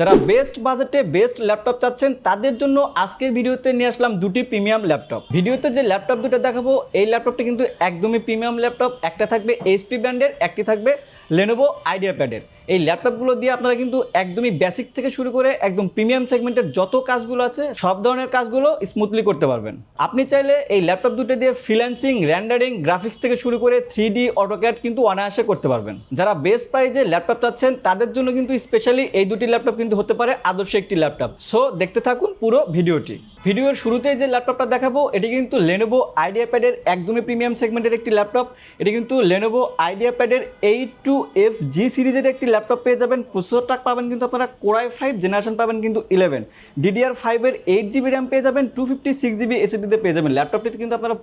যারা বেস্ট বাজেটে best laptop চাচ্ছেন, তাদের জন্য আজকের ভিডিওতে নিয়ে আসলাম দুটি প্রিমিয়াম ল্যাপটপ ভিডিওতে যে ল্যাপটপ দুটো দেখাবো, এই ল্যাপটপটি কিন্তু একদমই প্রিমিয়াম ল্যাপটপ একটা থাকবে এইচপি ব্র্যান্ডের একটি থাকবে লেনোভো আইডিয়া প্যাডের এই ল্যাপটপগুলো দিয়ে আপনারা কিন্তু একদমই বেসিক থেকে শুরু করে একদম প্রিমিয়াম সেগমেন্টের যত কাজগুলো আছে, সব ধরনের কাজগুলো স্মুথলি করতে পারবেন। আপনি চাইলে এই ল্যাপটপ দুটো দিয়ে ফ্রিল্যান্সিং র্যান্ডারিং গ্রাফিক্স থেকে শুরু করে থ্রি ডি অটোক্যাড কিন্তু অনায়াসে করতে পারবেন। যারা বেস্ট প্রাইজে ল্যাপটপ চাচ্ছেন, তাদের জন্য কিন্তু স্পেশালি এই দুটি ল্যাপটপ কিন্তু হতে পারে আদর্শ একটি ল্যাপটপ। সো দেখতে থাকুন পুরো ভিডিওটি ভিডিওর শুরুতেই যে ল্যাপটপটা দেখাবো, এটি কিন্তু লেনোভো আইডিয়া প্যাডের একদমই প্রিমিয়াম সেগমেন্টের একটি ল্যাপটপ। এটি কিন্তু লেনোভো আইডিয়া প্যাডের এইট টু এফ জি সিরিজের একটি ল্যাপটপ পেয়ে যাবেন। প্রসেসরটা পাবেন কিন্তু আপনারা কোরাই ফাইভ জেনারেশন পাবেন কিন্তু ইলেভেন ডিডিআর ফাইভের এইট জিবি র্যাম পেয়ে যাবেন টু ফিফটি সিক্স জিবি এসএসডিতে পেয়ে যাবেন। ল্যাপটপটিতে কিন্তু আপনারা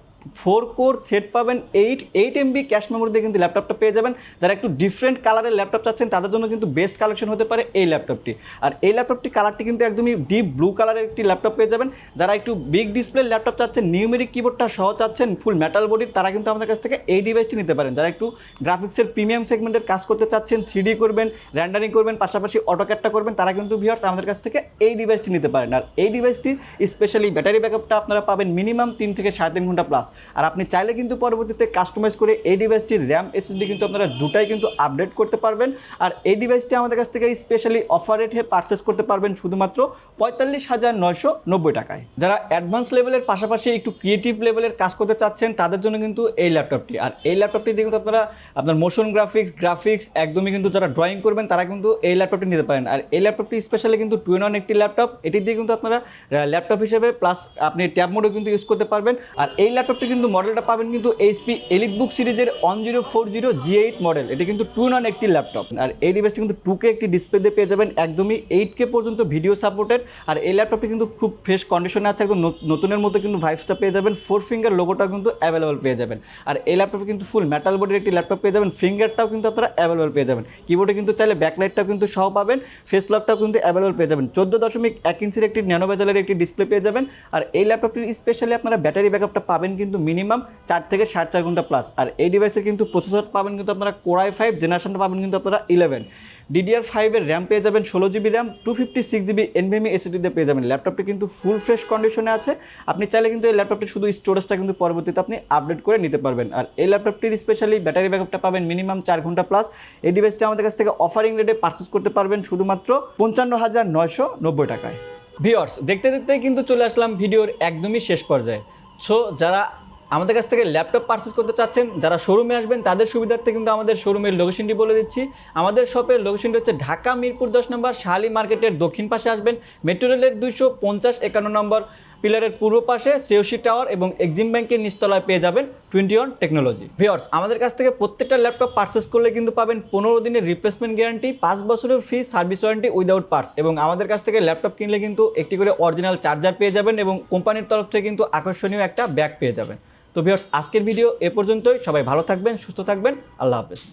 ফোর কোর থ্রেড পাবেন এইট এইট এমবি ক্যাশ মেমোরিতে কিন্তু ল্যাপটপটা পেয়ে যাবেন। যারা একটু ডিফারেন্ট কালারের ল্যাপটপ চাচ্ছেন, তাদের জন্য কিন্তু বেস্ট কালেকশন হতে পারে এই ল্যাপটপটি। আর এই ল্যাপটপটি কালারটি কিন্তু একদমই ডিপ ব্লু কালারের একটি ল্যাপটপ পেয়ে যাবেন। যারা একটু বিগ ডিসপ্লে ল্যাপটপ চাচ্ছেন নিউমেরিক কিবোর্ডটা সহ চাচ্ছেন ফুল মেটাল বডির তারা কিন্তু আমাদের কাছ থেকে এই ডিভাইসটি নিতে পারেন। যারা একটু গ্রাফিক্সের প্রিমিয়াম সেগমেন্টের কাজ করতে চাচ্ছেন থ্রি করবেন র্যান্ডারিং করবেন, পাশাপাশি অটোক্যাটটা করবেন, তারা কিন্তু ভিউয়ার্স আমাদের কাছ থেকে এই ডিভাইসটি নিতে পারেন। আর এই ডিভাইসটির স্পেশালি ব্যাটারি ব্যাকআপটা আপনারা পাবেন মিনিমাম তিন থেকে সাড়ে তিন ঘণ্টা প্লাস আর আপনি চাইলে কিন্তু পরবর্তীতে কাস্টমাইজ করে এই ডিভাইসটির র্যাম এসএসডি কিন্তু আপনারা দুটাই কিন্তু আপডেট করতে পারবেন। আর এই ডিভাইসটি আমাদের কাছ থেকে স্পেশালি অফার রেটে পারচেস করতে পারবেন শুধুমাত্র পঁয়তাল্লিশ হাজার নয়শো নব্বই টাকায়। যারা অ্যাডভান্স লেভেলের পাশাপাশি একটু ক্রিয়েটিভ লেভেলের কাজ করতে চাচ্ছেন, তাদের জন্য কিন্তু এই ল্যাপটপটি আর এই ল্যাপটপটি দিয়ে কিন্তু আপনারা, আপনার মোশন গ্রাফিক্স গ্রাফিক্স একদমই কিন্তু যারা ড্রয়িং করবেন, তারা কিন্তু এই ল্যাপটপটি নিতে পারেন। আর এই ল্যাপটপটি স্পেশালি কিন্তু টু ওয়ান একটি ল্যাপটপ এটি দিয়ে কিন্তু আপনারা ল্যাপটপ হিসেবে প্লাস আপনি ট্যাব মোডও কিন্তু ইউজ করতে পারবেন। আর এই ল্যাপটপটি কিন্তু মডেলটা পাবেন কিন্তু এইচপি এলিট বুক সিরিজের one zero four zero G eight model এটি কিন্তু টু ওয়ান একটি ল্যাপটপ আর এই ডিভাইসটি কিন্তু টু কে একটি ডিসপ্লে দিয়ে পেয়ে যাবেন, একদমই এইট কে পর্যন্ত ভিডিও সাপোর্টেড আর এই ল্যাপটপটি কিন্তু খুব ফ্রেশ কন্ডিশনে আছে একদম নতুনের মতো কিন্তু ভাইবসটা পেয়ে যাবেন। ফোর ফিঙ্গার লোগোটা কিন্তু অ্যাভেলেবল পেয়ে যাবেন। আর এই ল্যাপটপে কিন্তু ফুল মেটাল বডির একটি ল্যাপটপ পেয়ে যাবেন। ফিঙ্গারটাও কিন্তু আপনারা অ্যাভেলেবল পেয়ে যাবেন। কিবোর্ডে কিন্তু চাইলে ব্যাকলাইটটাও কিন্তু সহ পাবেন। ফেস লকটাও কিন্তু অ্যাভেলেবল পেয়ে যাবেন। চোদ্দ দশমিক এক ইঞ্চির একটি ন্যানো বেজালের একটি ডিসপ্লে পেয়ে যাবেন। আর এই ল্যাপটপটির স্পেশালি আপনারা ব্যাটারি ব্যাকআপটা পাবেন কিন্তু মিনিমাম চার থেকে সাড়ে চার ঘণ্টা প্লাস আর এই ডিভাইসের কিন্তু প্রসেসর পাবেন কিন্তু আপনারা কোরাই ফাইভ জেনারেশনটা পাবেন কিন্তু আপনারা ইলেভেন ডিডিআর ফাইভের র্যাম পেয়ে যাবেন ষোলো GB RAM two fifty six GB NVMe এসিডিতে পেয়ে যাবেন। ল্যাপটপটি কিন্তু ফুল ফ্রেশ কন্ডিশনে আছে। আপনি চাইলে কিন্তু এই ল্যাপটপটি শুধু স্টোরেজটা কিন্তু পরবর্তীতে আপনি আপডেট করে নিতে পারবেন। আর এই ল্যাপটপটির স্পেশালি ব্যাটারি ব্যাকআপটা পাবেন মিনিমাম চার ঘণ্টা প্লাস এই ডিভাইসটি আমাদের কাছ থেকে অফারিং রেটে পারচেস করতে পারবেন শুধুমাত্র পঞ্চান্ন হাজার নয়শো নব্বই টাকায়। ভিওর্স দেখতে দেখতে কিন্তু চলে আসলাম ভিডিওর একদমই শেষ পর্যায়ে। সো যারা আমাদের কাছ থেকে ল্যাপটপ পারচেস করতে চাচ্ছেন, যারা শোরুমে আসবেন, তাদের সুবিধার্থে কিন্তু আমাদের শোরুমের লোকেশনটি বলে দিচ্ছি। আমাদের শপের লোকেশনটি হচ্ছে ঢাকা মিরপুর দশ নম্বর শাহালি মার্কেটের দক্ষিণ পাশে আসবেন। মেট্রো রেলের দুইশো পঞ্চাশ একান্ন নম্বর পিলারের পূর্ব পাশে শ্রেয়সী টাওয়ার এবং এক্সিম ব্যাংকের নিচতলায় পেয়ে যাবেন টোয়েন্টি ওয়ান টেকনোলজি ভিওর্স আমাদের কাছ থেকে প্রত্যেকটা ল্যাপটপ পারচেস করলে কিন্তু পাবেন পনেরো দিনের রিপ্লেসমেন্ট গ্যারান্টি পাঁচ বছরের free service warranty without parts এবং আমাদের কাছ থেকে ল্যাপটপ কিনলে কিন্তু একটি করে অরিজিনাল চার্জার পেয়ে যাবেন এবং কোম্পানির তরফ থেকে কিন্তু আকর্ষণীয় একটা ব্যাগ পেয়ে যাবেন। তো ভিওর্স আজকের ভিডিও এ পর্যন্তই। সবাই ভালো থাকবেন সুস্থ থাকবেন। আল্লাহ হাফেজ।